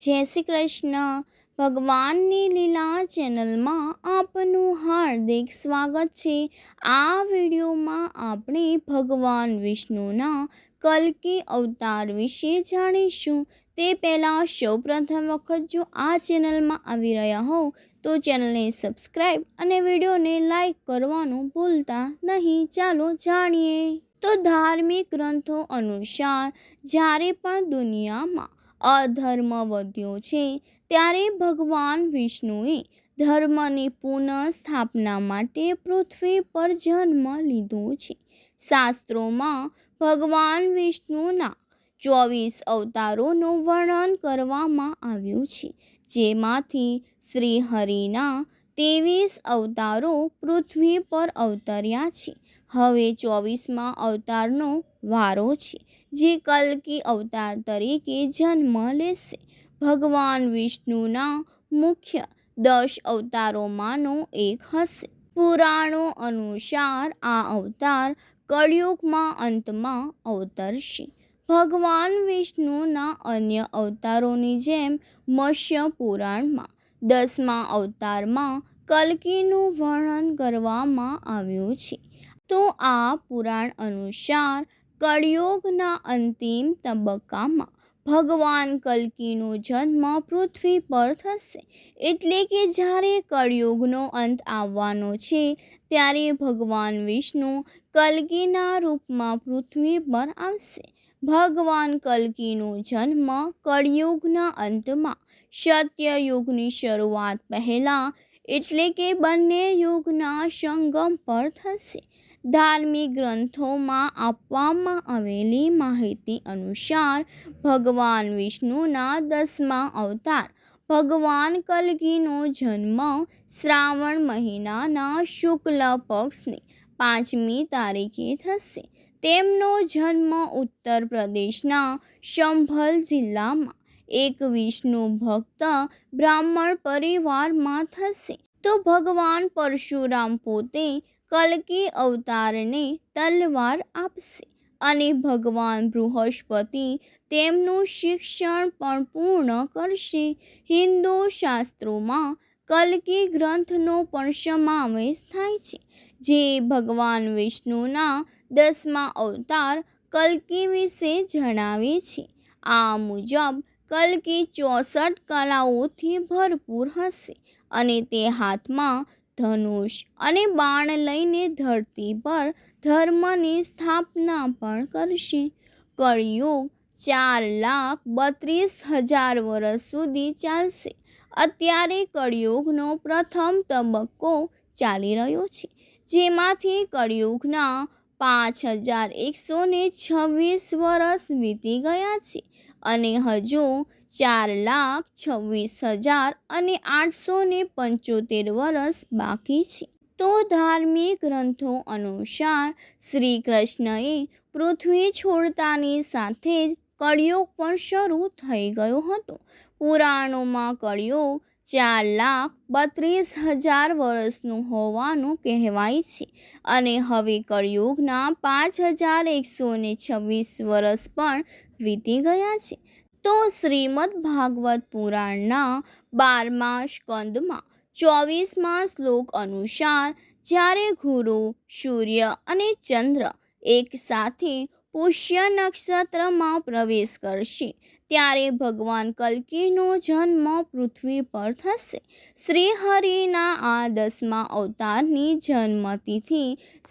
જય શ્રી કૃષ્ણ. ભગવાનની લીલા ચેનલમાં આપનું હાર્દિક સ્વાગત છે. આ વિડીયોમાં આપણે ભગવાન વિષ્ણુના કલ્કી અવતાર વિશે જાણીશું. તે પહેલાં સૌપ્રથમ વખત જો આ ચેનલમાં આવી રહ્યા હોવ, તો ચેનલને સબસ્ક્રાઈબ અને વિડીયોને લાઈક કરવાનું ભૂલતા નહીં. ચાલો જાણીએ. તો ધાર્મિક ગ્રંથો અનુસાર જ્યારે પણ દુનિયામાં અધર્મ વધ્યો છે, ત્યારે ભગવાન વિષ્ણુએ ધર્મની પુનઃસ્થાપના માટે પૃથ્વી પર જન્મ લીધો છે. શાસ્ત્રોમાં ભગવાન વિષ્ણુના ચોવીસ અવતારોનું વર્ણન કરવામાં આવ્યું છે, જેમાંથી શ્રી હરિના ત્રેવીસ અવતારો પૃથ્વી પર અવતર્યા છે. હવે ચોવીસમાં અવતારનો વારો છે. જે કલ્કી અવતાર તરીકે જન્મ લેશે. ભગવાન વિષ્ણુના મુખ્ય દશ અવતારોમાંનો એક હશે. પુરાણો અનુસાર આ અવતાર કળિયુગમાં અંતમાં અવતરશે. ભગવાન વિષ્ણુના અન્ય અવતારોની જેમ મત્સ્ય પુરાણમાં દસમા અવતારમાં કલ્કીનું વર્ણન કરવામાં આવ્યું છે. તો આ પુરાણ અનુસાર કળિયુગના અંતિમ તબક્કામાં ભગવાન કલ્કીનો જન્મ પૃથ્વી પર થશે. એટલે કે જ્યારે કળિયુગનો અંત આવવાનો છે, ત્યારે ભગવાન વિષ્ણુ કલ્કીના રૂપમાં પૃથ્વી પર આવશે. ભગવાન કલ્કીનો જન્મ કળિયુગના અંતમાં સત્યયુગની શરૂઆત પહેલાં, એટલે કે બંને યુગના સંગમ પર થશે. ધાર્મિક ગ્રંથોમાં આપવામાં આવેલી માહિતી અનુસાર ભગવાન વિષ્ણુના દસમા અવતાર, ભગવાન કલગીનો જન્મ શ્રાવણ મહિનાના શુક્લ પક્ષની પાંચમી તારીખે થશે. તેમનો જન્મ ઉત્તર પ્રદેશના સંભલ જિલ્લામાં એક વિષ્ણુ ભક્ત બ્રાહ્મણ પરિવારમાં થશે. તો ભગવાન પરશુરામ પોતે કલ્કી અવતારને તલવાર આપશે અને ભગવાન બૃહસ્પતિ તેમનું શિક્ષણ પણ પૂર્ણ કરશે. હિન્દુ શાસ્ત્રોમાં કલ્કી ગ્રંથનો પણ સમાવેશ થાય છે, જે ભગવાન વિષ્ણુના દસમા અવતાર કલ્કી વિશે જણાવે છે. આ મુજબ, કલ્કી ચોસઠ કલાઓથી ભરપૂર હશે અને તે હાથમાં ધનુષ અને બાણ લઈને ધરતી પર ધર્મની સ્થાપના પણ કરશે. કળિયુગ ચાર લાખ બત્રીસ હજાર વર્ષ સુધી ચાલશે. અત્યારે કળિયુગનો પ્રથમ તબક્કો ચાલી રહ્યો છે, જેમાંથી કળિયુગના પાંચ હજાર એકસો ને છવ્વીસ વર્ષ વીતી ગયા છે અને હજુ ચાર લાખ છવ્વીસ હજાર અને આઠસો ને પંચોતેર વર્ષ બાકી છે. તો ધાર્મિક ગ્રંથો અનુસાર શ્રી કૃષ્ણએ પૃથ્વી છોડતાની સાથે જ કળિયુગ પણ શરૂ થઈ ગયો હતો. પુરાણોમાં કળિયુગ ચાર લાખ બત્રીસ હજાર વર્ષનું હોવાનું કહેવાય છે અને હવે કળિયુગના પાંચ હજાર એકસો ને છવ્વીસ વર્ષ પણ વીતી ગયા છે. તો શ્રીમદ ભાગવત પુરાણના બારમા સ્કંદમાં ચોવીસમા શ્લોક અનુસાર જ્યારે ગુરુ, સૂર્ય અને ચંદ્ર એક સાથે પુષ્ય નક્ષત્રમાં પ્રવેશ કરશે, ત્યારે ભગવાન કલ્કીનો જન્મ પૃથ્વી પર થશે. શ્રી હરિના આ દસમા અવતારની જન્મતિથિ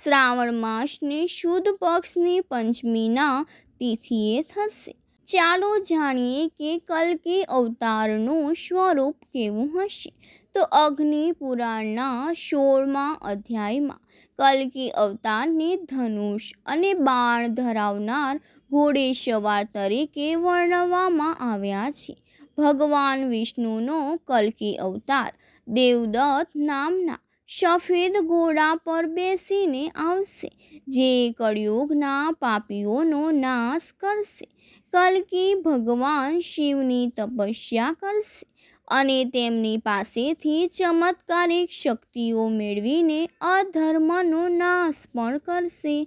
શ્રાવણ માસની શુદ્ધ પક્ષની પંચમીના તિથિએ થશે. ચાલો જાણીએ કે કલ્કી અવતારનું સ્વરૂપ કેવું હશે. તો અગ્નિ પુરાણના સોળમા અધ્યાયમાં કલ્કી અવતારને ધનુષ અને બાણ ધરાવનાર ઘોડે સવાર તરીકે વર્ણવવામાં આવ્યા છે. ભગવાન વિષ્ણુનો કલ્કી અવતાર દેવદત્ત નામના સફેદ ઘોડા પર બેસીને આવશે, જે કળિયુગના પાપીઓનો નાશ કરશે. કલ્કી ભગવાન શિવની તપસ્યા કરશે અને તેમની પાસેથી ચમત્કારિક શક્તિઓ મેળવીને અધર્મનો નાશ પણ કરશે.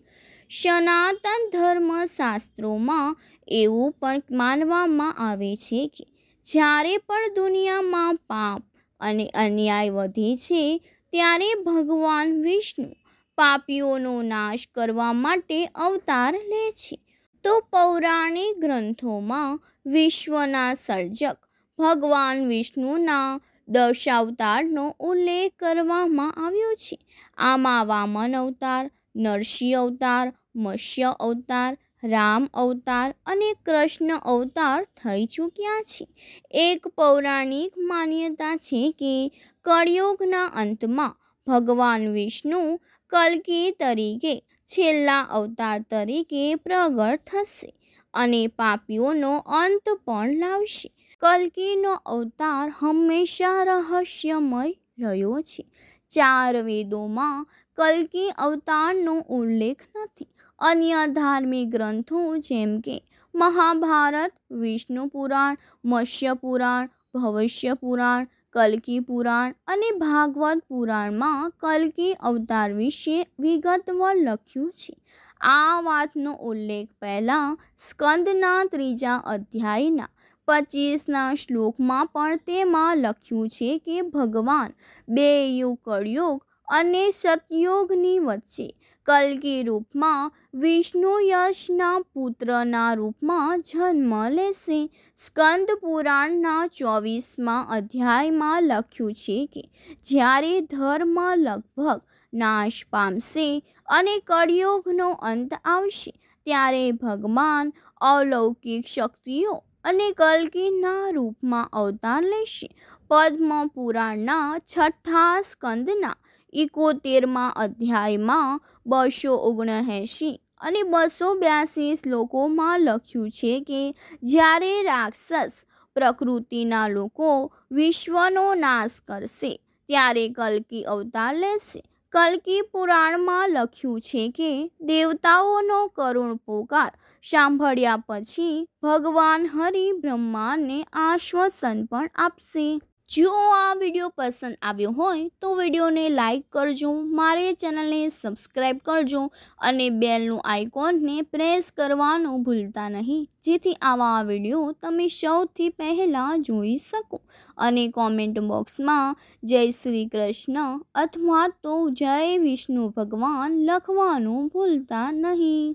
સનાતન ધર્મશાસ્ત્રોમાં એવું પણ માનવામાં આવે છે કે જ્યારે પણ દુનિયામાં પાપ અને અન્યાય વધે છે, ત્યારે ભગવાન વિષ્ણુ પાપીઓનો નાશ કરવા માટે અવતાર લે છે. તો પૌરાણિક ગ્રંથોમાં વિશ્વના સર્જક ભગવાન વિષ્ણુના દશાવતારનો ઉલ્લેખ કરવામાં આવ્યો છે. આમાં વામન અવતાર, નરસિંહ અવતાર, મત્સ્ય અવતાર, રામ અવતાર અને કૃષ્ણ અવતાર થઈ ચૂક્યા છે. એક પૌરાણિક માન્યતા છે કે કળિયુગના અંતમાં ભગવાન વિષ્ણુ કલ્કી તરીકે છેલ્લા અવતાર તરીકે પ્રગટ થશે અને પાપીઓનો અંત પણ લાવશે. કલ્કીનો અવતાર હંમેશા રહસ્યમય રહ્યો છે. ચાર વેદોમાં કલ્કી અવતારનો ઉલ્લેખ નથી. અન્ય ધાર્મિક ગ્રંથો જેમ કે મહાભારત, વિષ્ણુ પુરાણ, મત્સ્ય પુરાણ, ભવિષ્ય પુરાણ કલ્કી પુરાણ અને ભાગવત પુરાણમાં કલ્કી અવતાર વિશે વિગતવાર લખ્યું છે. આ વાતનો ઉલ્લેખ પહેલાં સ્કંદના ત્રીજા અધ્યાયના પચીસના શ્લોકમાં પણ તેમાં લખ્યું છે કે ભગવાન બે યુગ કળયુગ અને સતયુગની વચ્ચે કલ્કી રૂપમાં વિષ્ણુ યશના પુત્રના રૂપમાં જન્મ લેશે. સ્કંદ પુરાણના ચોવીસમાં અધ્યાયમાં લખ્યું છે કે જ્યારે ધર્મ લગભગ નાશ પામશે અને કળિયુગનો અંત આવશે, ત્યારે ભગવાન અલૌકિક શક્તિઓ અને કલ્કીના રૂપમાં અવતાર લેશે. પદ્મ પુરાણના છઠ્ઠા સ્કંદના ઇકોતેરમાં અધ્યાયમાં બસો ઓગણએંશી અને બસો બ્યાસી શ્લોકોમાં લખ્યું છે કે જ્યારે રાક્ષસ પ્રકૃતિના લોકો વિશ્વનો નાશ કરશે, ત્યારે કલ્કી અવતાર લેશે. કલ્કી પુરાણમાં લખ્યું છે કે દેવતાઓનો કરુણ પોકાર સાંભળ્યા પછી ભગવાન હરિ બ્રહ્માને આશ્વાસન પણ આપશે. જો આ વીડિયો પસંદ આવ્યો હોય તો વિડીયોને લાઈક કરજો, મારે ચેનલને સબસ્ક્રાઈબ કરજો અને બેલનું આઇકોનને પ્રેસ કરવાનું ભૂલતા નહીં. જેથી આવા વીડિયો તમે સૌથી પહેલાં જોઈ શકો અને કોમેન્ટ બોક્સમાં જય શ્રી કૃષ્ણ અથવા તો જય વિષ્ણુ ભગવાન લખવાનું ભૂલતા નહીં.